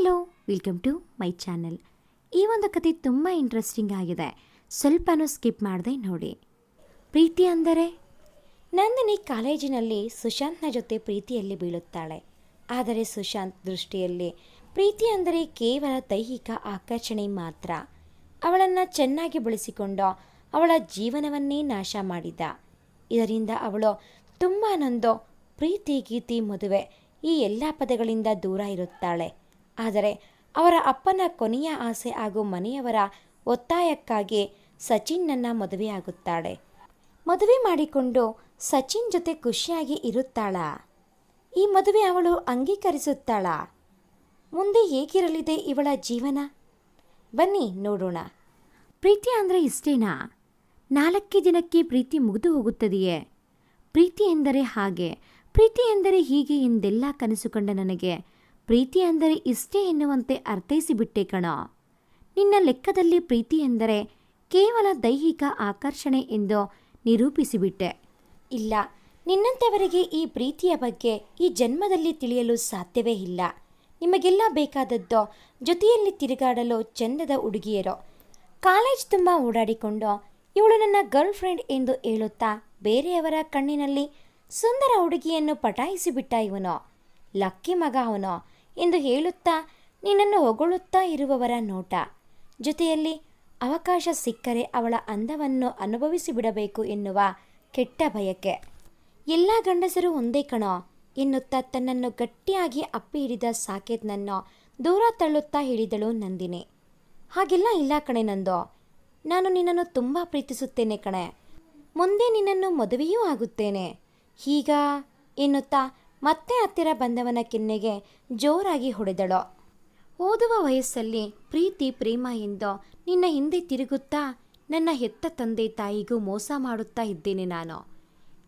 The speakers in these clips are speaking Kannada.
Hello welcome to my channel ಈ ಒಂದು ಕತೆ ತುಂಬ ಇಂಟ್ರೆಸ್ಟಿಂಗ್ ಆಗಿದೆ. ಸ್ವಲ್ಪನೂ ಸ್ಕಿಪ್ ಮಾಡದೆ ನೋಡಿ. ಪ್ರೀತಿ ಅಂದರೆ? ನಂದಿನಿ ಕಾಲೇಜಿನಲ್ಲಿ ಸುಶಾಂತ್ನ ಜೊತೆ ಪ್ರೀತಿಯಲ್ಲಿ ಬೀಳುತ್ತಾಳೆ. ಆದರೆ ಸುಶಾಂತ್ ದೃಷ್ಟಿಯಲ್ಲಿ ಪ್ರೀತಿ ಅಂದರೆ ಕೇವಲ ದೈಹಿಕ ಆಕರ್ಷಣೆ ಮಾತ್ರ. ಅವಳನ್ನು ಚೆನ್ನಾಗಿ ಬಳಸಿಕೊಂಡು ಅವಳ ಜೀವನವನ್ನೇ ನಾಶ ಮಾಡಿದ. ಇದರಿಂದ ಅವಳು ತುಂಬ ನೊಂದು ಪ್ರೀತಿ ಗೀತಿ ಮದುವೆ ಈ ಎಲ್ಲ ಪದಗಳಿಂದ ದೂರ ಇರುತ್ತಾಳೆ. ಆದರೆ ಅವರ ಅಪ್ಪನ ಕೊನೆಯ ಆಸೆ ಹಾಗೂ ಮನೆಯವರ ಒತ್ತಾಯಕ್ಕಾಗಿ ಸಚಿನ್ನನ್ನ ಮದುವೆಯಾಗುತ್ತಾಳೆ. ಮದುವೆ ಮಾಡಿಕೊಂಡು ಸಚಿನ್ ಜೊತೆ ಖುಷಿಯಾಗಿ ಇರುತ್ತಾಳ. ಈ ಮದುವೆ ಅವಳು ಅಂಗೀಕರಿಸುತ್ತಾಳ. ಮುಂದೆ ಹೇಗಿರಲಿದೆ ಇವಳ ಜೀವನ? ಬನ್ನಿ ನೋಡೋಣ. ಪ್ರೀತಿ ಅಂದರೆ ಇಷ್ಟೇನಾ? ನಾಲ್ಕೇ ದಿನಕ್ಕೆ ಪ್ರೀತಿ ಮುಗಿದು ಹೋಗುತ್ತದೆಯೇ? ಪ್ರೀತಿ ಎಂದರೆ ಹಾಗೆ. ಪ್ರೀತಿ ಎಂದರೆ ಹೀಗೆ ಎಂದೆಲ್ಲ ಕನಸು ಕಂಡ ನನಗೆ ಪ್ರೀತಿ ಅಂದರೆ ಇಷ್ಟೇ ಎನ್ನುವಂತೆ ಅರ್ಥೈಸಿಬಿಟ್ಟೆ ಕಣ. ನಿನ್ನ ಲೆಕ್ಕದಲ್ಲಿ ಪ್ರೀತಿ ಎಂದರೆ ಕೇವಲ ದೈಹಿಕ ಆಕರ್ಷಣೆ ಎಂದು ನಿರೂಪಿಸಿಬಿಟ್ಟೆ ಇಲ್ಲ ನಿನ್ನಂಥವರಿಗೆ ಈ ಪ್ರೀತಿಯ ಬಗ್ಗೆ ಈ ಜನ್ಮದಲ್ಲಿ ತಿಳಿಯಲು ಸಾಧ್ಯವೇ ಇಲ್ಲ. ನಿಮಗೆಲ್ಲ ಬೇಕಾದದ್ದು ಜೊತೆಯಲ್ಲಿ ತಿರುಗಾಡಲು ಚಂದದ ಹುಡುಗಿಯರು ಕಾಲೇಜ್ ತುಂಬ ಓಡಾಡಿಕೊಂಡು ಇವಳು ನನ್ನ ಗರ್ಲ್ ಫ್ರೆಂಡ್ ಎಂದು ಹೇಳುತ್ತಾ ಬೇರೆಯವರ ಕಣ್ಣಿನಲ್ಲಿ ಸುಂದರ ಹುಡುಗಿಯನ್ನು ಪಟಾಯಿಸಿಬಿಟ್ಟ ಇವನು. ಲಕ್ಕಿ ಮಗ ಅವನು. ಎಂದು ಹೇಳುತ್ತಾ ನಿನ್ನನ್ನು ಹೊಗಳುತ್ತಾ ಇರುವವರ ನೋಟ. ಜೊತೆಯಲ್ಲಿ ಅವಕಾಶ ಸಿಕ್ಕರೆ ಅವಳ ಅಂದವನ್ನು ಅನುಭವಿಸಿ ಬಿಡಬೇಕು ಎನ್ನುವ ಕೆಟ್ಟ ಬಯಕೆ. ಎಲ್ಲ ಗಂಡಸರು ಒಂದೇ ಕಣೋ ಎನ್ನುತ್ತಾ ತನ್ನನ್ನು ಗಟ್ಟಿಯಾಗಿ ಅಪ್ಪಿ ಹಿಡಿದ ಸಾಕೇತ್ನನ್ನು ದೂರ ತಳ್ಳುತ್ತಾ ಹೇಳಿದಳು ನಂದಿನಿ. ಹಾಗೆಲ್ಲ ಇಲ್ಲ ಕಣೆ ನಂದು, ನಾನು ನಿನ್ನನ್ನು ತುಂಬ ಪ್ರೀತಿಸುತ್ತೇನೆ ಕಣೆ. ಮುಂದೆ ನಿನ್ನನ್ನು ಮದುವೆಯೂ ಆಗುತ್ತೇನೆ. ಹೀಗ ಎನ್ನುತ್ತಾ ಮತ್ತೆ ಹತ್ತಿರ ಬಂದವನ ಕೆನ್ನೆಗೆ ಜೋರಾಗಿ ಹೊಡೆದಳು. ಓದುವ ವಯಸ್ಸಲ್ಲಿ ಪ್ರೀತಿ, ಪ್ರೇಮ ಎಂದು ನಿನ್ನ ಹಿಂದೆ ತಿರುಗುತ್ತಾ ನನ್ನ ಹೆತ್ತ ತಂದೆ ತಾಯಿಗೂ ಮೋಸ ಮಾಡುತ್ತಾ ಇದ್ದೇನೆ ನಾನು.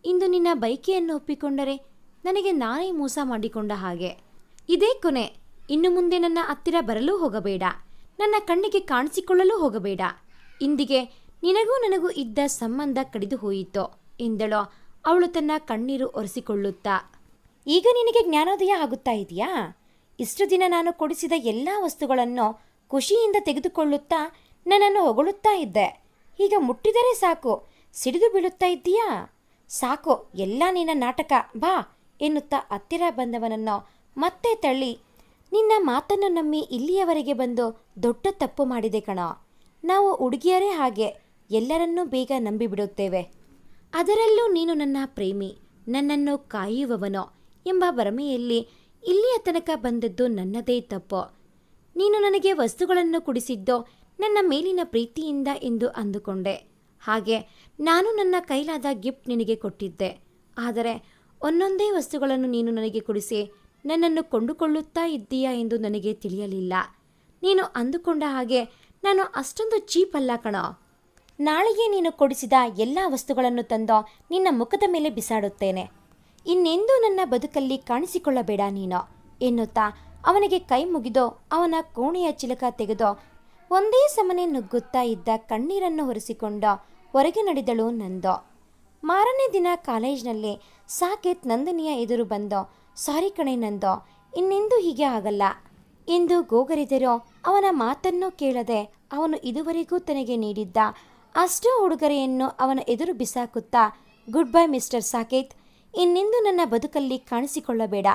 ಇಂದು ನಿನ್ನ ಬೈಕಿಯನ್ನು ಒಪ್ಪಿಕೊಂಡರೆ ನನಗೆ ನಾನೇ ಮೋಸ ಮಾಡಿಕೊಂಡ ಹಾಗೆ. ಇದೇ ಕೊನೆ. ಇನ್ನು ಮುಂದೆ ನನ್ನ ಹತ್ತಿರ ಬರಲೂ ಹೋಗಬೇಡ. ನನ್ನ ಕಣ್ಣಿಗೆ ಕಾಣಿಸಿಕೊಳ್ಳಲೂ ಹೋಗಬೇಡ. ಇಂದಿಗೆ ನಿನಗೂ ನನಗೂ ಇದ್ದ ಸಂಬಂಧ ಕಡಿದು ಹೋಯಿತು ಎಂದಳು. ಅವಳು ತನ್ನ ಕಣ್ಣೀರು ಒರೆಸಿಕೊಳ್ಳುತ್ತಾ ಈಗ ನಿನಗೆ ಜ್ಞಾನೋದಯ ಆಗುತ್ತಾ ಇದೆಯಾ? ಇಷ್ಟು ದಿನ ನಾನು ಕೊಡಿಸಿದ ಎಲ್ಲ ವಸ್ತುಗಳನ್ನು ಖುಷಿಯಿಂದ ತೆಗೆದುಕೊಳ್ಳುತ್ತಾ ನನ್ನನ್ನು ಹೊಗಳುತ್ತಾ ಇದ್ದೆ. ಈಗ ಮುಟ್ಟಿದರೆ ಸಾಕು. ಸಿಡಿದು ಬೀಳುತ್ತಾ ಇದ್ದೀಯಾ? ಸಾಕು, ಎಲ್ಲ ನಿನ್ನ ನಾಟಕ, ಬಾ, ಎನ್ನುತ್ತಾ ಹತ್ತಿರ ಬಂದವನನ್ನು ಮತ್ತೆ ತಳ್ಳಿ, ನಿನ್ನ ಮಾತನ್ನು ನಂಬಿ ಇಲ್ಲಿಯವರೆಗೆ ಬಂದು ದೊಡ್ಡ ತಪ್ಪು ಮಾಡಿದೆ ಕಣೋ. ನಾವು ಹುಡುಗಿಯರೇ ಹಾಗೆ, ಎಲ್ಲರನ್ನೂ ಬೇಗ ನಂಬಿಬಿಡುತ್ತೇವೆ. ಅದರಲ್ಲೂ ನೀನು ನನ್ನ ಪ್ರೇಮಿ, ನನ್ನನ್ನು ಕಾಯುವವನೋ ಎಂಬ ಭರಮೆಯಲ್ಲಿ ಇಲ್ಲಿಯ ತನಕ ಬಂದದ್ದು ನನ್ನದೇ ತಪ್ಪು. ನೀನು ನನಗೆ ವಸ್ತುಗಳನ್ನು ಕೊಡಿಸಿದ್ದೋ ನನ್ನ ಮೇಲಿನ ಪ್ರೀತಿಯಿಂದ ಎಂದು ಅಂದುಕೊಂಡೆ. ಹಾಗೆ ನಾನು ನನ್ನ ಕೈಲಾದ ಗಿಫ್ಟ್ ನಿನಗೆ ಕೊಟ್ಟಿದ್ದೆ. ಆದರೆ ಒಂದೊಂದೇ ವಸ್ತುಗಳನ್ನು ನೀನು ನನಗೆ ಕೊಡಿಸಿ ನನ್ನನ್ನು ಕೊಂಡುಕೊಳ್ಳುತ್ತಾ ಇದ್ದೀಯಾ ಎಂದು ನನಗೆ ತಿಳಿಯಲಿಲ್ಲ. ನೀನು ಅಂದುಕೊಂಡ ಹಾಗೆ ನಾನು ಅಷ್ಟೊಂದು ಚೀಪ್ ಅಲ್ಲ ಕಣೋ. ನಾಳೆಯೇ ನೀನು ಕೊಡಿಸಿದ ಎಲ್ಲ ವಸ್ತುಗಳನ್ನು ತಂದು ನಿನ್ನ ಮುಖದ ಮೇಲೆ ಬಿಸಾಡುತ್ತೇನೆ. ಇನ್ನೆಂದೂ ನನ್ನ ಬದುಕಲ್ಲಿ ಕಾಣಿಸಿಕೊಳ್ಳಬೇಡ ನೀನು ಎನ್ನುತ್ತಾ ಅವನಿಗೆ ಕೈ ಮುಗಿದೋ ಅವನ ಕೋಣೆಯ ಚಿಲಕ ತೆಗೆದೋ ಒಂದೇ ಸಮನೆ ನುಗ್ಗುತ್ತಾ ಇದ್ದ ಕಣ್ಣೀರನ್ನು ಹೊರಿಸಿಕೊಂಡ ಹೊರಗೆ ನಡೆದಳು ನಂದೋ. ಮಾರನೇ ದಿನ ಕಾಲೇಜ್ನಲ್ಲಿ ಸಾಕೇತ್ ನಂದಿನಿಯ ಎದುರು ಬಂದೋ, ಸಾರಿ ಕಣೆ ನಂದೋ, ಇನ್ನೆಂದೂ ಹೀಗೆ ಆಗಲ್ಲ. ಎಂದು ಗೋಗರಿದರೋ ಅವನ ಮಾತನ್ನು ಕೇಳದೆ ಅವನು ಇದುವರೆಗೂ ತನಗೆ ನೀಡಿದ್ದ ಅಷ್ಟೋ ಉಡುಗೊರೆಯನ್ನು ಅವನ ಎದುರು ಬಿಸಾಕುತ್ತಾ, ಗುಡ್ ಬೈ ಮಿಸ್ಟರ್ ಸಾಕೇತ್ ಇನ್ನೆಂದು ನನ್ನ ಬದುಕಲ್ಲಿ ಕಾಣಿಸಿಕೊಳ್ಳಬೇಡ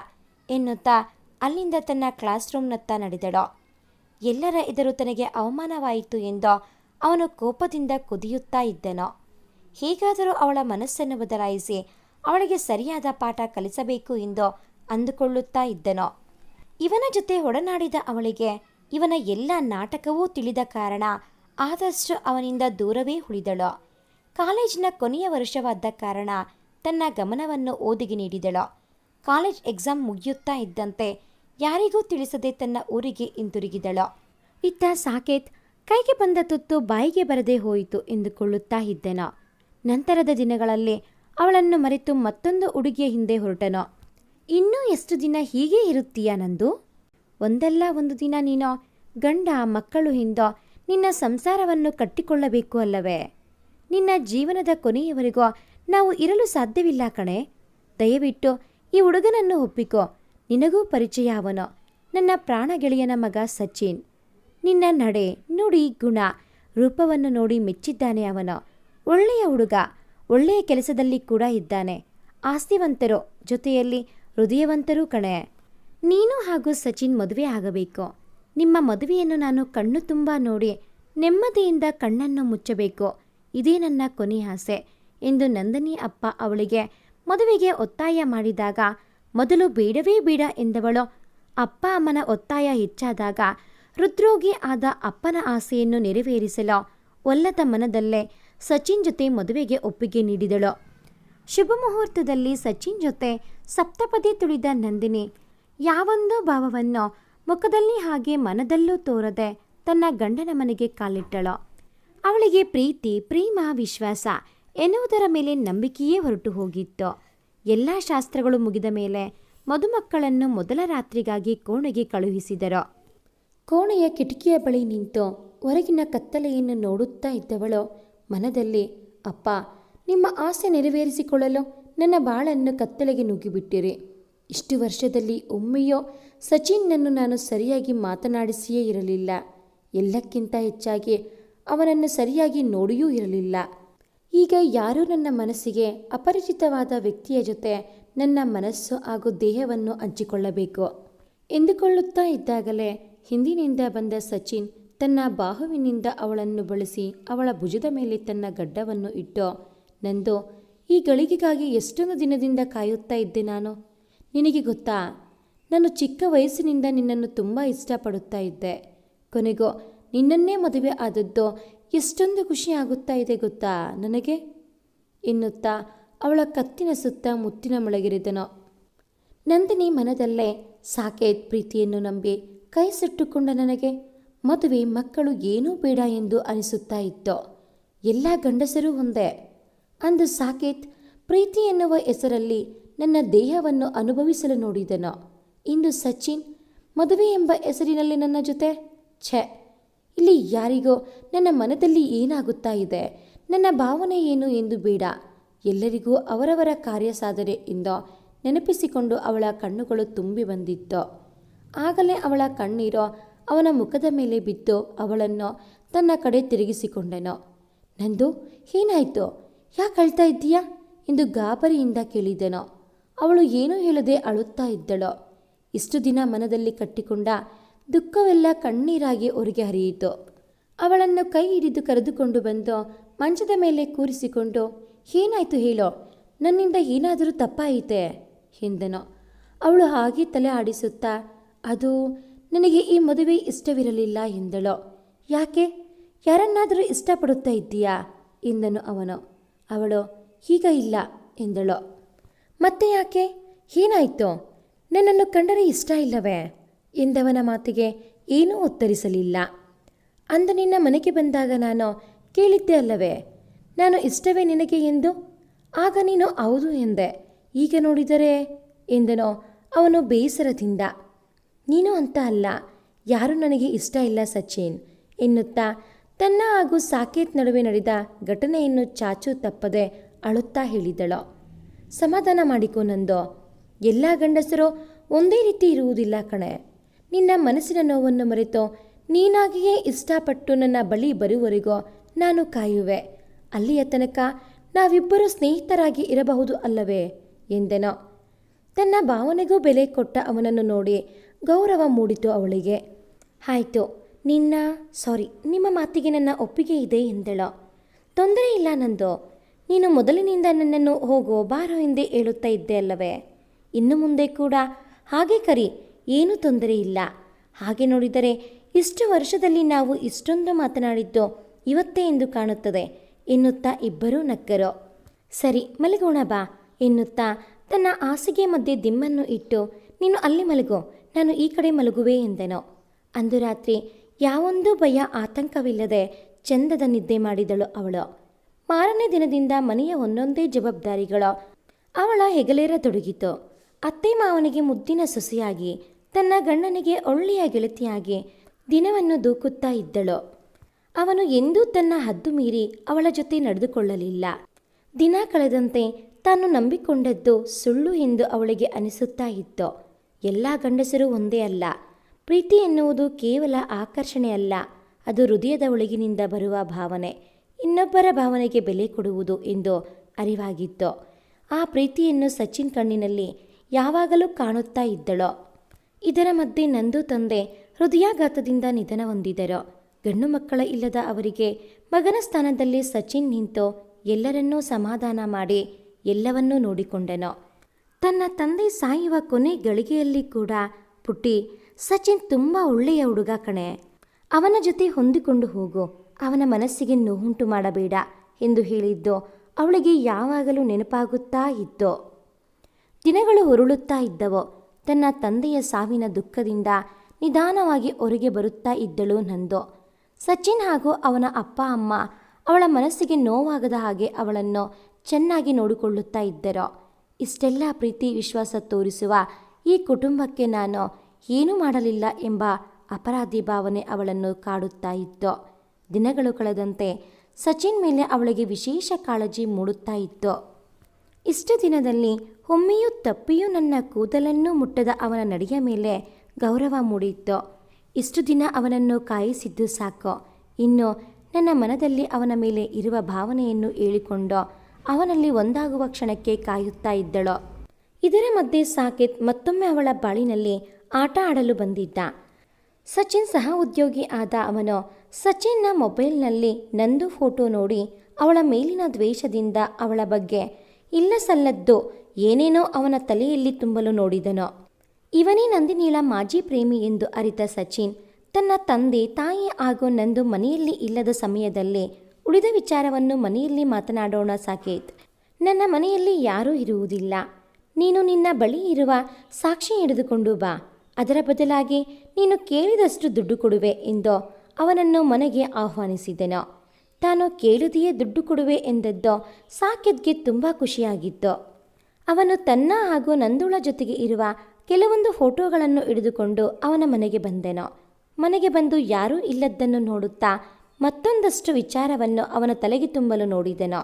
ಎನ್ನುತ್ತಾ ಅಲ್ಲಿಂದ ತನ್ನ ಕ್ಲಾಸ್ ರೂಮ್ನತ್ತ ನಡೆದಳು. ಎಲ್ಲರ ಎದುರು ತನಗೆ ಅವಮಾನವಾಯಿತು ಎಂದು ಅವನು ಕೋಪದಿಂದ ಕುದಿಯುತ್ತಾ ಇದ್ದನು. ಹೇಗಾದರೂ ಅವಳ ಮನಸ್ಸನ್ನು ಬದಲಾಯಿಸಿ ಅವಳಿಗೆ ಸರಿಯಾದ ಪಾಠ ಕಲಿಸಬೇಕು ಎಂದು ಅಂದುಕೊಳ್ಳುತ್ತಾ ಇದ್ದನು. ಇವನ ಜೊತೆ ಒಡನಾಡಿದ ಅವಳಿಗೆ ಇವನ ಎಲ್ಲ ನಾಟಕವೂ ತಿಳಿದ ಕಾರಣ ಆದಷ್ಟು ಅವನಿಂದ ದೂರವೇ ಉಳಿದಳು. ಕಾಲೇಜಿನ ಕೊನೆಯ ವರ್ಷವಾದ ಕಾರಣ ತನ್ನ ಗಮನವನ್ನು ಓದಿಗೆ ನೀಡಿದಳು. ಕಾಲೇಜ್ ಎಕ್ಸಾಮ್ ಮುಗಿಯುತ್ತಾ ಇದ್ದಂತೆ ಯಾರಿಗೂ ತಿಳಿಸದೆ ತನ್ನ ಊರಿಗೆ ಹಿಂತಿರುಗಿದಳು ಇತ್ತ ಸಾಕೇತ್ ಕೈಗೆ ಬಂದ ತುತ್ತು ಬಾಯಿಗೆ ಬರದೇ ಹೋಯಿತು ಎಂದುಕೊಳ್ಳುತ್ತಾ ಇದ್ದೆನೋ. ನಂತರದ ದಿನಗಳಲ್ಲಿ ಅವಳನ್ನು ಮರೆತು ಮತ್ತೊಂದು ಹುಡುಗಿಯ ಹಿಂದೆ ಹೊರಟನೋ. ಇನ್ನೂ ಎಷ್ಟು ದಿನ ಹೀಗೆ ಇರುತ್ತೀಯ ನಂದು? ಒಂದಲ್ಲ ಒಂದು ದಿನ ನೀನು ಗಂಡ ಮಕ್ಕಳು ಹಿಂದ ನಿನ್ನ ಸಂಸಾರವನ್ನು ಕಟ್ಟಿಕೊಳ್ಳಬೇಕು ಅಲ್ಲವೇ? ನಿನ್ನ ಜೀವನದ ಕೊನೆಯವರೆಗೂ ನಾವು ಇರಲು ಸಾಧ್ಯವಿಲ್ಲ ಕಣೆ. ದಯವಿಟ್ಟು ಈ ಹುಡುಗನನ್ನು ಒಪ್ಪಿಕೋ. ನಿನಗೂ ಪರಿಚಯ ಅವನು. ನನ್ನ ಪ್ರಾಣ ಗೆಳೆಯನ ಮಗ ಸಚಿನ್. ನಿನ್ನ ನಡೆ, ನುಡಿ, ಗುಣ ರೂಪವನ್ನು ನೋಡಿ ಮೆಚ್ಚಿದ್ದಾನೆ ಅವನು. ಒಳ್ಳೆಯ ಹುಡುಗ, ಒಳ್ಳೆಯ ಕೆಲಸದಲ್ಲಿ ಕೂಡ ಇದ್ದಾನೆ. ಆಸ್ತಿವಂತರು ಜೊತೆಯಲ್ಲಿ ಹೃದಯವಂತರೂ ಕಣೆ. ನೀನು ಹಾಗೂ ಸಚಿನ್ ಮದುವೆ ಆಗಬೇಕು. ನಿಮ್ಮ ಮದುವೆಯನ್ನು ನಾನು ಕಣ್ಣು ತುಂಬ ನೋಡಿ ನೆಮ್ಮದಿಯಿಂದ ಕಣ್ಣನ್ನು ಮುಚ್ಚಬೇಕು. ಇದೇ ನನ್ನ ಕೊನೆಯ ಆಸೆ. ಎಂದು ನಂದಿನಿ ಅಪ್ಪ ಅವಳಿಗೆ ಮದುವೆಗೆ ಒತ್ತಾಯ ಮಾಡಿದಾಗ, ಮೊದಲು ಬೇಡವೇ ಬೇಡ ಎಂದವಳು. ಅಪ್ಪ ಅಮ್ಮನ ಒತ್ತಾಯ ಹೆಚ್ಚಾದಾಗ ಹೃದ್ರೋಗಿ ಆದ ಅಪ್ಪನ ಆಸೆಯನ್ನು ನೆರವೇರಿಸಲು ಒಲ್ಲದ ಮನದಲ್ಲೇ ಸಚಿನ್ ಜೊತೆ ಮದುವೆಗೆ ಒಪ್ಪಿಗೆ ನೀಡಿದಳು. ಶುಭ ಮುಹೂರ್ತದಲ್ಲಿ ಸಚಿನ್ ಜೊತೆ ಸಪ್ತಪದಿ ತುಳಿದ ನಂದಿನಿ ಯಾವೊಂದು ಭಾವವನ್ನು ಮುಖದಲ್ಲಿ ಹಾಗೆ ಮನದಲ್ಲೂ ತೋರದೆ ತನ್ನ ಗಂಡನ ಮನೆಗೆ ಕಾಲಿಟ್ಟಳು. ಅವಳಿಗೆ ಪ್ರೀತಿ, ಪ್ರೇಮ, ವಿಶ್ವಾಸ ಎನ್ನುವುದರ ಮೇಲೆ ನಂಬಿಕೆಯೇ ಹೊರಟು ಹೋಗಿತ್ತು. ಎಲ್ಲ ಶಾಸ್ತ್ರಗಳು ಮುಗಿದ ಮೇಲೆ ಮದುಮಕ್ಕಳನ್ನು ಮೊದಲ ರಾತ್ರಿಗಾಗಿ ಕೋಣೆಗೆ ಕಳುಹಿಸಿದರು. ಕೋಣೆಯ ಕಿಟಕಿಯ ಬಳಿ ನಿಂತು ಹೊರಗಿನ ಕತ್ತಲೆಯನ್ನು ನೋಡುತ್ತಾ ಇದ್ದವಳು ಮನದಲ್ಲಿ, ಅಪ್ಪ, ನಿಮ್ಮ ಆಸೆ ನೆರವೇರಿಸಿಕೊಳ್ಳಲು ನನ್ನ ಬಾಳನ್ನು ಕತ್ತಲೆಗೆ ನುಗ್ಗಿಬಿಟ್ಟಿರಿ. ಇಷ್ಟು ವರ್ಷದಲ್ಲಿ ಒಮ್ಮೆಯೋ ಸಚಿನ್ನನ್ನು ನಾನು ಸರಿಯಾಗಿ ಮಾತನಾಡಿಸಿಯೇ ಇರಲಿಲ್ಲ. ಎಲ್ಲಕ್ಕಿಂತ ಹೆಚ್ಚಾಗಿ ಅವನನ್ನು ಸರಿಯಾಗಿ ನೋಡಿಯೂ ಇರಲಿಲ್ಲ. ಈಗ ಯಾರೂ ನನ್ನ ಮನಸ್ಸಿಗೆ ಅಪರಿಚಿತವಾದ ವ್ಯಕ್ತಿಯ ಜೊತೆ ನನ್ನ ಮನಸ್ಸು ಹಾಗೂ ದೇಹವನ್ನು ಹಂಚಿಕೊಳ್ಳಬೇಕು. ಎಂದುಕೊಳ್ಳುತ್ತಾ ಇದ್ದಾಗಲೇ ಹಿಂದಿನಿಂದ ಬಂದ ಸಚಿನ್ ತನ್ನ ಬಾಹುವಿನಿಂದ ಅವಳನ್ನು ಬಳಸಿ ಅವಳ ಭುಜದ ಮೇಲೆ ತನ್ನ ಗಡ್ಡವನ್ನು ಇಟ್ಟು, ನಂದು, ಈ ಗಳಿಗೆಗಾಗಿ ಎಷ್ಟೊಂದು ದಿನದಿಂದ ಕಾಯುತ್ತಾ ಇದ್ದೆ ನಾನು? ನಿನಗೆ ಗೊತ್ತಾ? ನಾನು ಚಿಕ್ಕ ವಯಸ್ಸಿನಿಂದ ನಿನ್ನನ್ನು ತುಂಬ ಇಷ್ಟಪಡುತ್ತಾ ಇದ್ದೆ. ಕೊನೆಗೂ ನಿನ್ನನ್ನೇ ಮದುವೆ ಆದದ್ದು ಎಷ್ಟೊಂದು ಖುಷಿ ಆಗುತ್ತಾ ಇದೆ ಗೊತ್ತಾ ನನಗೆ? ಎನ್ನುತ್ತಾ ಅವಳ ಕತ್ತಿನ ಸುತ್ತ ಮುತ್ತಿನ ಮೊಳಗಿರಿದನು ನಂದಿನಿ ಮನದಲ್ಲೇ ಸಾಕೇತ್ ಪ್ರೀತಿಯನ್ನು ನಂಬಿ ಕೈ ಸುಟ್ಟುಕೊಂಡ ನನಗೆ, ಮದುವೆ ಮಕ್ಕಳು ಏನೂ ಬೇಡ ಎಂದು ಅನಿಸುತ್ತಾ ಇತ್ತು? ಎಲ್ಲ ಗಂಡಸರೂ ಒಂದೆ? ಅಂದು ಸಾಕೇತ್ ಪ್ರೀತಿ ಎನ್ನುವ ಹೆಸರಲ್ಲಿ ನನ್ನ ದೇಹವನ್ನು ಅನುಭವಿಸಲು ನೋಡಿದನು. ಇಂದು ಸಚಿನ್ ಮದುವೆ ಎಂಬ ಹೆಸರಿನಲ್ಲಿ ನನ್ನ ಜೊತೆ? ಛೆ! ಇಲ್ಲಿ ಯಾರಿಗೋ ನನ್ನ ಮನದಲ್ಲಿ ಏನಾಗುತ್ತಾ ಇದೆ? ನನ್ನ ಭಾವನೆ ಏನು ಎಂದು ಬೇಡ. ಎಲ್ಲರಿಗೂ ಅವರವರ ಕಾರ್ಯ ಸಾಧನೆ ಎಂದೋ ನೆನಪಿಸಿಕೊಂಡು ಅವಳ ಕಣ್ಣುಗಳು ತುಂಬಿ ಬಂದಿತ್ತು. ಆಗಲೇ ಅವಳ ಕಣ್ಣೀರೋ ಅವನ ಮುಖದ ಮೇಲೆ ಬಿದ್ದು ಅವಳನ್ನು ತನ್ನ ಕಡೆ ತಿರುಗಿಸಿಕೊಂಡನು. ನಂದು, ಏನಾಯಿತು? ಯಾಕೆ ಅಳ್ತಾ ಇದ್ದೀಯಾ? ಎಂದು ಗಾಬರಿಯಿಂದ ಕೇಳಿದನು. ಅವಳು ಏನೂ ಹೇಳದೆ ಅಳುತ್ತಾ ಇದ್ದಳು. ಇಷ್ಟು ದಿನ ಮನದಲ್ಲಿ ಕಟ್ಟಿಕೊಂಡ ದುಃಖವೆಲ್ಲ ಕಣ್ಣೀರಾಗಿ ಹೊರಗೆ ಹರಿಯಿತು. ಅವಳನ್ನು ಕೈ ಹಿಡಿದು ಕರೆದುಕೊಂಡು ಬಂದು ಮಂಚದ ಮೇಲೆ ಕೂರಿಸಿಕೊಂಡು, ಏನಾಯ್ತು ಹೇಳೋ? ನನ್ನಿಂದ ಏನಾದರೂ ತಪ್ಪಾಯಿತೆ? ಎಂದನು. ಅವಳು ಹಾಗೆ ತಲೆ ಆಡಿಸುತ್ತಾ, ಅದು ನನಗೆ ಈ ಮದುವೆ ಇಷ್ಟವಿರಲಿಲ್ಲ ಎಂದಳು. ಯಾಕೆ? ಯಾರನ್ನಾದರೂ ಇಷ್ಟಪಡುತ್ತಾ ಇದ್ದೀಯಾ? ಎಂದನು ಅವನು. ಅವಳು ಈಗ ಇಲ್ಲ ಎಂದಳು. ಮತ್ತೆ ಯಾಕೆ? ಏನಾಯಿತು? ನನ್ನನ್ನು ಕಂಡರೆ ಇಷ್ಟ ಇಲ್ಲವೇ? ಎಂದವನ ಮಾತಿಗೆ ಏನೂ ಉತ್ತರಿಸಲಿಲ್ಲ. ಅಂದು ನಿನ್ನ ಮನೆಗೆ ಬಂದಾಗ ನಾನು ಕೇಳಿದ್ದೆ ಅಲ್ಲವೇ? ನಾನು ಇಷ್ಟವೇ ನಿನಗೆ ಎಂದು? ಆಗ ನೀನು ಹೌದು ಎಂದೆ. ಈಗ ನೋಡಿದರೆ ಎಂದನೋ ಅವನು ಬೇಸರದಿಂದ. ನೀನು ಅಂತ ಅಲ್ಲ, ಯಾರೂ ನನಗೆ ಇಷ್ಟ ಇಲ್ಲ ಸಚಿನ್ ಎನ್ನುತ್ತಾ ತನ್ನ ಹಾಗೂ ಸಾಕೇತ್ ನಡುವೆ ನಡೆದ ಘಟನೆಯನ್ನು ಚಾಚು ತಪ್ಪದೆ ಅಳುತ್ತಾ ಹೇಳಿದಳು. ಸಮಾಧಾನ ಮಾಡಿಕೊ ನಂದು? ಎಲ್ಲ ಗಂಡಸರು ಒಂದೇ ರೀತಿ ಇರುವುದಿಲ್ಲ ಕಣೆ. ನಿನ್ನ ಮನಸ್ಸಿನ ನೋವನ್ನು ಮರೆತು, ನೀನಾಗಿಯೇ ಇಷ್ಟಪಟ್ಟು ನನ್ನ ಬಳಿ ಬರುವವರೆಗೂ ನಾನು ಕಾಯುವೆ. ಅಲ್ಲಿಯ ತನಕ ನಾವಿಬ್ಬರು ಸ್ನೇಹಿತರಾಗಿ ಇರಬಹುದು ಅಲ್ಲವೇ? ಎಂದೆನೋ. ತನ್ನ ಭಾವನೆಗೂ ಬೆಲೆ ಕೊಟ್ಟ ಅವನನ್ನು ನೋಡಿ ಗೌರವ ಮೂಡಿತು ಅವಳಿಗೆ. ಆಯಿತು, ನಿನ್ನ, ಸಾರಿ, ನಿಮ್ಮ ಮಾತಿಗೆ ನನ್ನ ಒಪ್ಪಿಗೆ ಇದೆ ಎಂದಳು. ತೊಂದರೆ ಇಲ್ಲ ನಂದು. ನೀನು ಮೊದಲಿನಿಂದ ನನ್ನನ್ನು ಹೋಗೋ ಬಾರೋ ಎಂದೇ ಹೇಳುತ್ತಾ ಇದ್ದೆ ಅಲ್ಲವೇ? ಇನ್ನು ಮುಂದೆ ಕೂಡ ಹಾಗೆ ಕರಿ. ಏನೂ ತೊಂದರೆ ಇಲ್ಲ. ಹಾಗೆ ನೋಡಿದರೆ ಇಷ್ಟು ವರ್ಷದಲ್ಲಿ ನಾವು ಇಷ್ಟೊಂದು ಮಾತನಾಡಿದ್ದು ಇವತ್ತೇ ಎಂದು ಕಾಣುತ್ತದೆ, ಎನ್ನುತ್ತಾ ಇಬ್ಬರೂ ನಕ್ಕರು. ಸರಿ, ಮಲಗೋಣ ಬಾ, ಎನ್ನುತ್ತಾ ತನ್ನ ಹಾಸಿಗೆ ಮಧ್ಯೆ ದಿಮ್ಮನ್ನು ಇಟ್ಟು, ನೀನು ಅಲ್ಲಿ ಮಲಗು, ನಾನು ಈ ಕಡೆ ಮಲಗುವೆ ಎಂದೆನು. ಅಂದು ರಾತ್ರಿ ಯಾವೊಂದು ಭಯ ಆತಂಕವಿಲ್ಲದೆ ಚಂದದ ನಿದ್ದೆ ಮಾಡಿದಳು ಅವಳು. ಮಾರನೇ ದಿನದಿಂದ ಮನೆಯ ಒಂದೊಂದೇ ಜವಾಬ್ದಾರಿಗಳು ಅವಳ ಹೆಗಲೇರತೊಡಗಿತು. ಅತ್ತೆ ಮಾವನಿಗೆ ಮುದ್ದಿನ ಸೊಸೆಯಾಗಿ ತನ್ನ ಗಂಡನಿಗೆ ಒಳ್ಳೆಯ ಗೆಳತಿಯಾಗಿ ದಿನವನ್ನು ದೂಕುತ್ತಾ ಇದ್ದಳು. ಅವನು ಎಂದೂ ತನ್ನ ಹದ್ದು ಮೀರಿ ಅವಳ ಜೊತೆ ನಡೆದುಕೊಳ್ಳಲಿಲ್ಲ. ದಿನ ಕಳೆದಂತೆ ತಾನು ನಂಬಿಕೊಂಡದ್ದು ಸುಳ್ಳು ಎಂದು ಅವಳಿಗೆ ಅನಿಸುತ್ತಾ ಇತ್ತು. ಎಲ್ಲ ಗಂಡಸರು ಒಂದೇ ಅಲ್ಲ. ಪ್ರೀತಿ ಎನ್ನುವುದು ಕೇವಲ ಆಕರ್ಷಣೆ ಅಲ್ಲ. ಅದು ಹೃದಯದ ಒಳಗಿನಿಂದ ಬರುವ ಭಾವನೆ. ಇನ್ನೊಬ್ಬರ ಭಾವನೆಗೆ ಬೆಲೆ ಕೊಡುವುದು ಎಂದು ಅರಿವಾಗಿತ್ತು. ಆ ಪ್ರೀತಿಯನ್ನು ಸಚಿನ್ ಕಣ್ಣಿನಲ್ಲಿ ಯಾವಾಗಲೂ ಕಾಣುತ್ತಾ ಇದ್ದಳೋ. ಇದರ ಮಧ್ಯೆ ನಂದು ತಂದೆ ಹೃದಯಾಘಾತದಿಂದ ನಿಧನ ಹೊಂದಿದರು. ಗಂಡು ಮಕ್ಕಳ ಇಲ್ಲದ ಅವರಿಗೆ ಮಗನ ಸ್ಥಾನದಲ್ಲಿ ಸಚಿನ್ ನಿಂತು ಎಲ್ಲರನ್ನೂ ಸಮಾಧಾನ ಮಾಡಿ ಎಲ್ಲವನ್ನೂ ನೋಡಿಕೊಂಡನು. ತನ್ನ ತಂದೆ ಸಾಯುವ ಕೊನೆ ಗಳಿಗೆಯಲ್ಲಿ ಕೂಡ ಪುಟ್ಟಿ, ಸಚಿನ್ ತುಂಬ ಒಳ್ಳೆಯ ಹುಡುಗ ಕಣೆ. ಅವನ ಜೊತೆ ಹೊಂದಿಕೊಂಡು ಹೋಗು, ಅವನ ಮನಸ್ಸಿಗೆ ನೋವುಂಟು ಮಾಡಬೇಡ ಎಂದು ಹೇಳಿದ್ದು ಅವಳಿಗೆ ಯಾವಾಗಲೂ ನೆನಪಾಗುತ್ತಾ ಇತ್ತು. ದಿನಗಳು ಉರುಳುತ್ತಾ ಇದ್ದವು. ತನ್ನ ತಂದೆಯ ಸಾವಿನ ದುಃಖದಿಂದ ನಿಧಾನವಾಗಿ ಹೊರಗೆ ಬರುತ್ತಾ ಇದ್ದಳು ನಂದು. ಸಚಿನ್ ಹಾಗೂ ಅವನ ಅಪ್ಪ, ಅಮ್ಮ ಅವಳ ಮನಸ್ಸಿಗೆ ನೋವಾಗದ ಹಾಗೆ ಅವಳನ್ನು ಚೆನ್ನಾಗಿ ನೋಡಿಕೊಳ್ಳುತ್ತಾ ಇದ್ದರು. ಇಷ್ಟೆಲ್ಲ ಪ್ರೀತಿ, ವಿಶ್ವಾಸ ತೋರಿಸುವ ಈ ಕುಟುಂಬಕ್ಕೆ ನಾನು ಏನೂ ಮಾಡಲಿಲ್ಲ ಎಂಬ ಅಪರಾಧಿ ಭಾವನೆ ಅವಳನ್ನು ಕಾಡುತ್ತಾ ಇತ್ತು ದಿನಗಳು ಕಳೆದಂತೆ ಸಚಿನ್ ಮೇಲೆ ಅವಳಿಗೆ ವಿಶೇಷ ಕಾಳಜಿ ಮೂಡುತ್ತಾ ಇತ್ತು ಇಷ್ಟು ದಿನದಲ್ಲಿ ಒಮ್ಮೆಯೂ ತಪ್ಪಿಯೂ ನನ್ನ ಕೂದಲನ್ನು ಮುಟ್ಟದ ಅವನ ನಡೆಯ ಮೇಲೆ ಗೌರವ ಮೂಡಿತ್ತು. ಇಷ್ಟು ದಿನ ಅವನನ್ನು ಕಾಯಿಸಿದ್ದು ಸಾಕು. ಇನ್ನು ನನ್ನ ಮನದಲ್ಲಿ ಅವನ ಮೇಲೆ ಇರುವ ಭಾವನೆಯನ್ನು ಹೇಳಿಕೊಂಡು ಅವನಲ್ಲಿ ಒಂದಾಗುವ ಕ್ಷಣಕ್ಕೆ ಕಾಯುತ್ತಾ ಇದ್ದಳು. ಇದರ ಮಧ್ಯೆ ಸಾಕಿತ್ ಮತ್ತೊಮ್ಮೆ ಅವಳ ಬಾಳಿನಲ್ಲಿ ಆಟ ಆಡಲು ಬಂದಿದ್ದ. ಸಚಿನ್ ಸಹ ಉದ್ಯೋಗಿ ಆದ ಅವನು ಸಚಿನ್ನ ಮೊಬೈಲ್ನಲ್ಲಿ ನಂದು ಫೋಟೋ ನೋಡಿ ಅವಳ ಮೇಲಿನ ದ್ವೇಷದಿಂದ ಅವಳ ಬಗ್ಗೆ ಇಲ್ಲ ಸಲ್ಲದ್ದು ಏನೇನೋ ಅವನ ತಲೆಯಲ್ಲಿ ತುಂಬಲು ನೋಡಿದನು. ಇವನೇ ನಂದಿನೀಳ ಮಾಜಿ ಪ್ರೇಮಿ ಎಂದು ಅರಿತ ಸಚಿನ್ ತನ್ನ ತಂದೆ ತಾಯಿ ಹಾಗೂ ನಂದು ಮನೆಯಲ್ಲಿ ಇಲ್ಲದ ಸಮಯದಲ್ಲಿ ಉಳಿದ ವಿಚಾರವನ್ನು ಮನೆಯಲ್ಲಿ ಮಾತನಾಡೋಣ ಸಾಕೇತ್. ನನ್ನ ಮನೆಯಲ್ಲಿ ಯಾರೂ ಇರುವುದಿಲ್ಲ. ನೀನು ನಿನ್ನ ಬಳಿ ಇರುವ ಸಾಕ್ಷಿ ಹಿಡಿದುಕೊಂಡು ಬಾ. ಅದರ ಬದಲಾಗಿ ನೀನು ಕೇಳಿದಷ್ಟು ದುಡ್ಡು ಕೊಡುವೆ ಎಂದು ಅವನನ್ನು ಮನೆಗೆ ಆಹ್ವಾನಿಸಿದೆನು. ತಾನು ಕೇಳಿದೆಯೇ ದುಡ್ಡು ಕೊಡುವೆ ಎಂದದ್ದು ಸಾಕೆದ್ಗೆ ತುಂಬ ಖುಷಿಯಾಗಿತ್ತು. ಅವನು ತನ್ನ ಹಾಗೂ ನಂದುಳ ಜೊತೆಗೆ ಇರುವ ಕೆಲವೊಂದು ಫೋಟೋಗಳನ್ನು ಹಿಡಿದುಕೊಂಡು ಅವನ ಮನೆಗೆ ಬಂದೆನು. ಮನೆಗೆ ಬಂದು ಯಾರೂ ಇಲ್ಲದ್ದನ್ನು ನೋಡುತ್ತಾ ಮತ್ತೊಂದಷ್ಟು ವಿಚಾರವನ್ನು ಅವನ ತಲೆಗೆ ತುಂಬಲು ನೋಡಿದೆನು.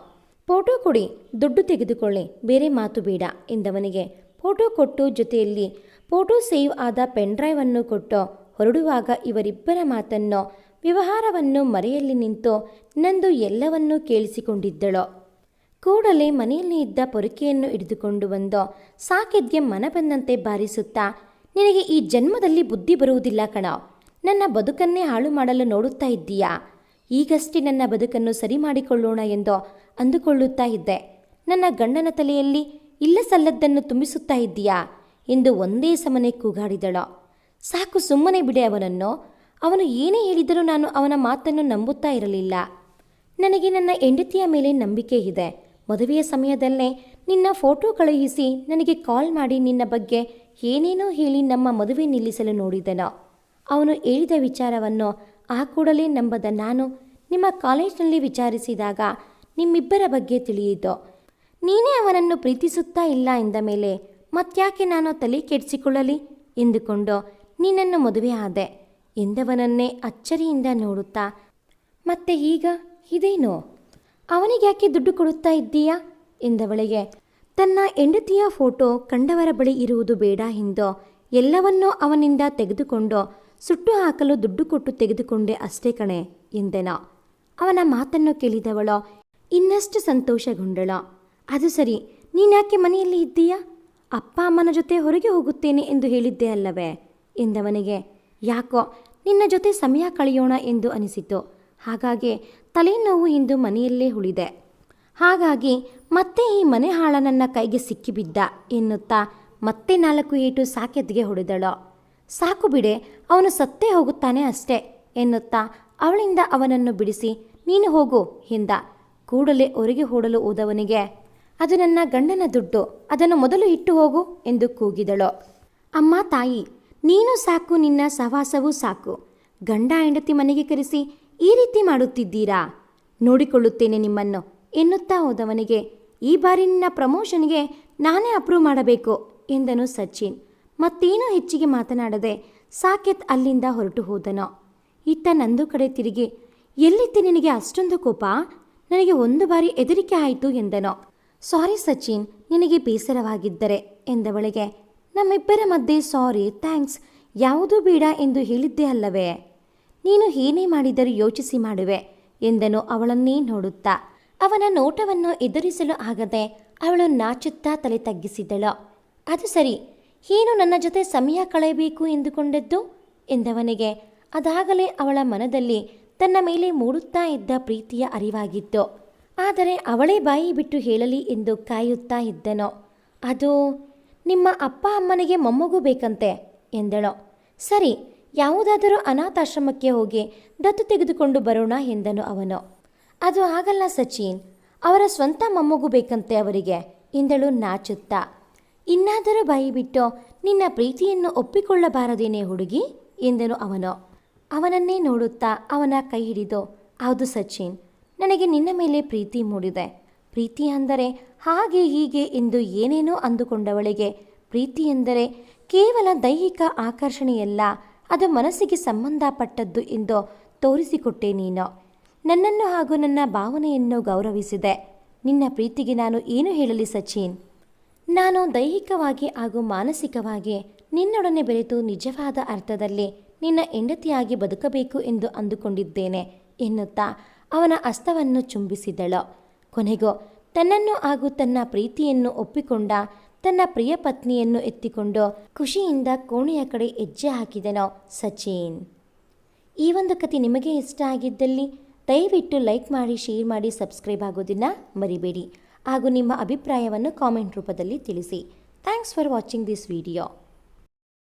ಫೋಟೋ ಕೊಡಿ, ದುಡ್ಡು ತೆಗೆದುಕೊಳ್ಳಿ, ಬೇರೆ ಮಾತು ಬೇಡ, ಎಂದವನಿಗೆ ಫೋಟೋ ಕೊಟ್ಟು ಜೊತೆಯಲ್ಲಿ ಫೋಟೋ ಸೇವ್ ಆದ ಪೆನ್ಡ್ರೈವನ್ನು ಕೊಟ್ಟು ಹೊರಡುವಾಗ ಇವರಿಬ್ಬರ ಮಾತನ್ನು ವ್ಯವಹಾರವನ್ನು ಮರೆಯಲ್ಲಿ ನಿಂತು ನಂದು ಎಲ್ಲವನ್ನೂ ಕೇಳಿಸಿಕೊಂಡಿದ್ದಳು. ಕೂಡಲೇ ಮನೆಯಲ್ಲಿ ಇದ್ದ ಪೊರಕೆಯನ್ನು ಹಿಡಿದುಕೊಂಡು ಬಂದು ಸಾಕೆದ್ಗೆ ಮನ ಬಂದಂತೆ ಬಾರಿಸುತ್ತಾ, ನಿನಗೆ ಈ ಜನ್ಮದಲ್ಲಿ ಬುದ್ಧಿ ಬರುವುದಿಲ್ಲ ಕಣ, ನನ್ನ ಬದುಕನ್ನೇ ಹಾಳು ಮಾಡಲು ನೋಡುತ್ತಾ ಇದ್ದೀಯಾ? ಈಗಷ್ಟೇ ನನ್ನ ಬದುಕನ್ನು ಸರಿ ಮಾಡಿಕೊಳ್ಳೋಣ ಎಂದು ಅಂದುಕೊಳ್ಳುತ್ತಾ ಇದ್ದೆ. ನನ್ನ ಗಂಡನ ತಲೆಯಲ್ಲಿ ಇಲ್ಲ ಸಲ್ಲದ್ದನ್ನು ತುಂಬಿಸುತ್ತಾ ಇದ್ದೀಯಾ? ಎಂದು ಒಂದೇ ಸಮನೆ ಕೂಗಾಡಿದಳು. ಸಾಕು ಸುಮ್ಮನೆ ಬಿಡೆ ಅವನನ್ನು. ಅವನು ಏನೇ ಹೇಳಿದರೂ ನಾನು ಅವನ ಮಾತನ್ನು ನಂಬುತ್ತಾ ಇರಲಿಲ್ಲ. ನನಗೆ ನನ್ನ ಹೆಂಡತಿಯ ಮೇಲೆ ನಂಬಿಕೆ ಇದೆ. ಮದುವೆಯ ಸಮಯದಲ್ಲೇ ನಿನ್ನ ಫೋಟೋ ಕಳುಹಿಸಿ ನನಗೆ ಕಾಲ್ ಮಾಡಿ ನಿನ್ನ ಬಗ್ಗೆ ಏನೇನೋ ಹೇಳಿ ನಮ್ಮ ಮದುವೆ ನಿಲ್ಲಿಸಲು ನೋಡಿದನು. ಅವನು ಹೇಳಿದ ವಿಚಾರವನ್ನು ಆ ಕೂಡಲೇ ನಂಬದ ನಾನು ನಿಮ್ಮ ಕಾಲೇಜ್ನಲ್ಲಿ ವಿಚಾರಿಸಿದಾಗ ನಿಮ್ಮಿಬ್ಬರ ಬಗ್ಗೆ ತಿಳಿಯಿತು. ನೀನೇ ಅವನನ್ನು ಪ್ರೀತಿಸುತ್ತಾ ಇಲ್ಲ ಎಂದ ಮೇಲೆ ಮತ್ತ್ಯಾಕೆ ನಾನು ತಲೆ ಕೆಡಿಸಿಕೊಳ್ಳಲಿ? ಎಂದುಕೊಂಡು ನಿನ್ನನ್ನು ಮದುವೆ ಆದೆ. ಎಂದವನನ್ನೇ ಅಚ್ಚರಿಯಿಂದ ನೋಡುತ್ತಾ, ಮತ್ತೆ ಈಗ ಇದೇನು? ಅವನಿಗ್ಯಾಕೆ ದುಡ್ಡು ಕೊಡುತ್ತಾ ಇದ್ದೀಯಾ? ಎಂದವಳಿಗೆ, ತನ್ನ ಹೆಂಡತಿಯ ಫೋಟೋ ಕಂಡವರ ಬಳಿ ಇರುವುದು ಬೇಡ ಎಂದೋ ಎಲ್ಲವನ್ನೂ ಅವನಿಂದ ತೆಗೆದುಕೊಂಡು ಸುಟ್ಟು ಹಾಕಲು ದುಡ್ಡು ಕೊಟ್ಟು ತೆಗೆದುಕೊಂಡೆ ಅಷ್ಟೇ ಕಣೆ, ಎಂದೆನ. ಅವನ ಮಾತನ್ನು ಕೇಳಿದವಳೋ, ಇನ್ನಷ್ಟು ಸಂತೋಷಗೊಂಡಳ. ಅದು ಸರಿ, ನೀನ್ಯಾಕೆ ಮನೆಯಲ್ಲಿ ಇದ್ದೀಯಾ? ಅಪ್ಪ ಅಮ್ಮನ ಜೊತೆ ಹೊರಗೆ ಹೋಗುತ್ತೇನೆ ಎಂದು ಹೇಳಿದ್ದೆ ಅಲ್ಲವೇ? ಎಂದವನಿಗೆ ಯಾಕೋ, ನಿನ್ನ ಜೊತೆ ಸಮಯ ಕಳೆಯೋಣ ಎಂದು ಅನಿಸಿತು. ಹಾಗಾಗಿ ತಲೆನೋವು ಇಂದು ಮನೆಯಲ್ಲೇ ಉಳಿದೆ. ಹಾಗಾಗಿ ಮತ್ತೆ ಈ ಮನೆ ಹಾಳ ನನ್ನ ಕೈಗೆ ಸಿಕ್ಕಿಬಿದ್ದ ಎನ್ನುತ್ತಾ ಮತ್ತೆ ನಾಲ್ಕು ಏಟು ಸಾಕೆದ್ಗೆ ಹೊಡೆದಳು. ಸಾಕು ಬಿಡೆ, ಅವನು ಸತ್ತೇ ಹೋಗುತ್ತಾನೆ ಅಷ್ಟೇ ಎನ್ನುತ್ತಾ ಅವಳಿಂದ ಅವನನ್ನು ಬಿಡಿಸಿ, ನೀನು ಹೋಗು ಎಂದ. ಕೂಡಲೇ ಹೊರಗೆ ಓಡಲು ಹೋದವನಿಗೆ, ಅದು ನನ್ನ ಗಂಡನ ದುಡ್ಡು, ಅದನ್ನು ಮೊದಲು ಇಟ್ಟು ಹೋಗು ಎಂದು ಕೂಗಿದಳು. ಅಮ್ಮ ತಾಯಿ ನೀನು ಸಾಕು, ನಿನ್ನ ಸಹವಾಸವೂ ಸಾಕು. ಗಂಡ ಹೆಂಡತಿ ಮನೆಗೆ ಕರೆಸಿ ಈ ರೀತಿ ಮಾಡುತ್ತಿದ್ದೀರಾ? ನೋಡಿಕೊಳ್ಳುತ್ತೇನೆ ನಿಮ್ಮನ್ನು ಎನ್ನುತ್ತಾ ಹೋದವನಿಗೆ, ಈ ಬಾರಿ ನಿನ್ನ ಪ್ರಮೋಷನ್ಗೆ ನಾನೇ ಅಪ್ರೂವ್ ಮಾಡಬೇಕು ಎಂದನು ಸಚಿನ್. ಮತ್ತೇನೂ ಹೆಚ್ಚಿಗೆ ಮಾತನಾಡದೆ ಸಾಕೆತ್ ಅಲ್ಲಿಂದ ಹೊರಟು ಹೋದನು. ಇತ್ತ ನಂದು ಕಡೆ ತಿರುಗಿ ಎಲ್ಲಿತ್ತೆ ನಿನಗೆ ಅಷ್ಟೊಂದು ಕೋಪ? ನನಗೆ ಒಂದು ಬಾರಿ ಹೆದರಿಕೆ ಆಯಿತು ಎಂದನು. ಸಾರಿ ಸಚಿನ್, ನಿನಗೆ ಬೇಸರವಾಗಿದ್ದರೆ ಎಂದವಳಿಗೆ ನಮ್ಮಿಬ್ಬರ ಮಧ್ಯೆ ಸಾರಿ ಥ್ಯಾಂಕ್ಸ್ ಯಾವುದೂ ಬೇಡ ಎಂದು ಹೇಳಿದ್ದೆ ಅಲ್ಲವೇ? ನೀನು ಏನೇ ಮಾಡಿದರೂ ಯೋಚಿಸಿ ಮಾಡುವೆ ಎಂದನು ಅವಳನ್ನೇ ನೋಡುತ್ತಾ. ಅವನ ನೋಟವನ್ನು ಎದುರಿಸಲು ಆಗದೆ ಅವಳು ನಾಚುತ್ತಾ ತಲೆ ತಗ್ಗಿಸಿದಳು. ಅದು ಸರಿ, ಏನು ನನ್ನ ಜೊತೆ ಸಮಯ ಕಳೆಯಬೇಕು ಎಂದುಕೊಂಡದ್ದು? ಎಂದವನಿಗೆ ಅದಾಗಲೇ ಅವಳ ಮನದಲ್ಲಿ ತನ್ನ ಮೇಲೆ ಮೂಡುತ್ತಾ ಇದ್ದ ಪ್ರೀತಿಯ ಅರಿವಾಗಿತ್ತು. ಆದರೆ ಅವಳೇ ಬಾಯಿ ಬಿಟ್ಟು ಹೇಳಲಿ ಎಂದು ಕಾಯುತ್ತಾ ಇದ್ದನು. ಅದು ನಿಮ್ಮ ಅಪ್ಪ ಅಮ್ಮನಿಗೆ ಮೊಮ್ಮಗು ಬೇಕಂತೆ ಎಂದಳು. ಸರಿ, ಯಾವುದಾದರೂ ಅನಾಥಾಶ್ರಮಕ್ಕೆ ಹೋಗಿ ದತ್ತು ತೆಗೆದುಕೊಂಡು ಬರೋಣ ಎಂದನು ಅವನು. ಅದು ಆಗಲ್ಲ ಸಚಿನ್, ಅವರ ಸ್ವಂತ ಮೊಮ್ಮಗು ಬೇಕಂತೆ ಅವರಿಗೆ ಎಂದಳು ನಾಚುತ್ತಾ. ಇನ್ನಾದರೂ ಬಾಯಿ ಬಿಟ್ಟು ನಿನ್ನ ಪ್ರೀತಿಯನ್ನು ಒಪ್ಪಿಕೊಳ್ಳಬಾರದೇನೆ ಹುಡುಗಿ ಎಂದನು ಅವನು. ಅವನನ್ನೇ ನೋಡುತ್ತಾ ಅವನ ಕೈ ಹಿಡಿದು, ಹೌದು ಸಚಿನ್, ನನಗೆ ನಿನ್ನ ಮೇಲೆ ಪ್ರೀತಿ ಮೂಡಿದೆ. ಪ್ರೀತಿ ಅಂದರೆ ಹಾಗೆ ಹೀಗೆ ಎಂದು ಏನೇನೋ ಅಂದುಕೊಂಡವಳಿಗೆ. ಪ್ರೀತಿ ಎಂದರೆ ಕೇವಲ ದೈಹಿಕ ಆಕರ್ಷಣೆಯಲ್ಲ, ಅದು ಮನಸ್ಸಿಗೆ ಸಂಬಂಧಪಟ್ಟದ್ದು ಎಂದು ತೋರಿಸಿಕೊಟ್ಟೆ ನೀನು. ನನ್ನನ್ನು ಹಾಗೂ ನನ್ನ ಭಾವನೆಯನ್ನು ಗೌರವಿಸಿದೆ. ನಿನ್ನ ಪ್ರೀತಿಗೆ ನಾನು ಏನು ಹೇಳಲಿ ಸಚಿನ್? ನಾನು ದೈಹಿಕವಾಗಿ ಹಾಗೂ ಮಾನಸಿಕವಾಗಿ ನಿನ್ನೊಡನೆ ಬೆರೆತು ನಿಜವಾದ ಅರ್ಥದಲ್ಲಿ ನಿನ್ನ ಹೆಂಡತಿಯಾಗಿ ಬದುಕಬೇಕು ಎಂದು ಅಂದುಕೊಂಡಿದ್ದೇನೆ ಎನ್ನುತ್ತಾ ಅವನ ಅಸ್ತವನ್ನು ಚುಂಬಿಸಿದಳು. ಕೊನೆಗೂ ತನ್ನನ್ನು ಹಾಗೂ ತನ್ನ ಪ್ರೀತಿಯನ್ನು ಒಪ್ಪಿಕೊಂಡ, ತನ್ನ ಪ್ರಿಯ ಪತ್ನಿಯನ್ನು ಎತ್ತಿಕೊಂಡು ಖುಷಿಯಿಂದ ಕೋಣೆಯ ಕಡೆ ಹೆಜ್ಜೆ ಹಾಕಿದನೋ ಸಚಿನ್. ಈ ಒಂದು ಕತೆ ನಿಮಗೆ ಇಷ್ಟ ಆಗಿದ್ದಲ್ಲಿ ದಯವಿಟ್ಟು ಲೈಕ್ ಮಾಡಿ, ಶೇರ್ ಮಾಡಿ, ಸಬ್ಸ್ಕ್ರೈಬ್ ಆಗೋದನ್ನು ಮರಿಬೇಡಿ. ಹಾಗೂ ನಿಮ್ಮ ಅಭಿಪ್ರಾಯವನ್ನು ಕಾಮೆಂಟ್ ರೂಪದಲ್ಲಿ ತಿಳಿಸಿ. Thanks for watching this video.